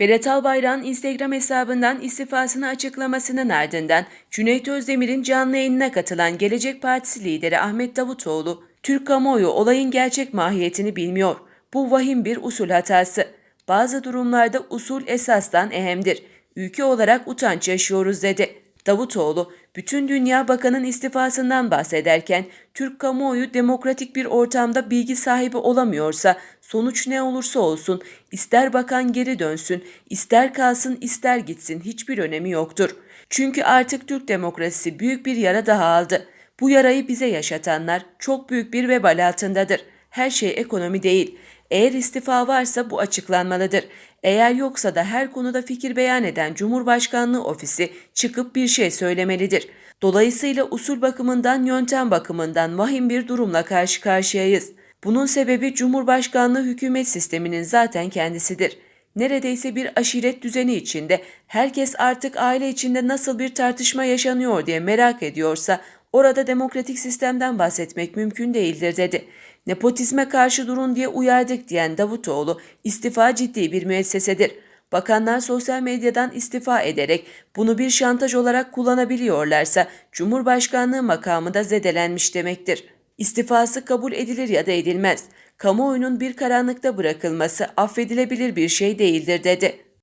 Berat Albayrak'ın Instagram hesabından istifasını açıklamasının ardından Cüneyt Özdemir'in canlı yayınına katılan Gelecek Partisi lideri Ahmet Davutoğlu, Türk kamuoyu olayın gerçek mahiyetini bilmiyor. Bu vahim bir usul hatası. Bazı durumlarda usul esasdan ehemdir. Ülke olarak utanç yaşıyoruz dedi. Davutoğlu, bütün dünya bakanın istifasından bahsederken Türk kamuoyu demokratik bir ortamda bilgi sahibi olamıyorsa sonuç ne olursa olsun ister bakan geri dönsün, ister kalsın ister gitsin hiçbir önemi yoktur. Çünkü artık Türk demokrasisi büyük bir yara daha aldı. Bu yarayı bize yaşatanlar çok büyük bir vebal altındadır. Her şey ekonomi değil. Eğer istifa varsa bu açıklanmalıdır. Eğer yoksa da her konuda fikir beyan eden Cumhurbaşkanlığı ofisi çıkıp bir şey söylemelidir. Dolayısıyla usul bakımından, yöntem bakımından vahim bir durumla karşı karşıyayız. Bunun sebebi Cumhurbaşkanlığı hükümet sisteminin zaten kendisidir. Neredeyse bir aşiret düzeni içinde herkes artık aile içinde nasıl bir tartışma yaşanıyor diye merak ediyorsa orada demokratik sistemden bahsetmek mümkün değildir dedi. Nepotizme karşı durun diye uyardık diyen Davutoğlu istifa ciddi bir müessesedir. Bakanlar sosyal medyadan istifa ederek bunu bir şantaj olarak kullanabiliyorlarsa Cumhurbaşkanlığı makamı da zedelenmiş demektir. İstifası kabul edilir ya da edilmez. Kamuoyunun bir karanlıkta bırakılması affedilebilir bir şey değildir dedi.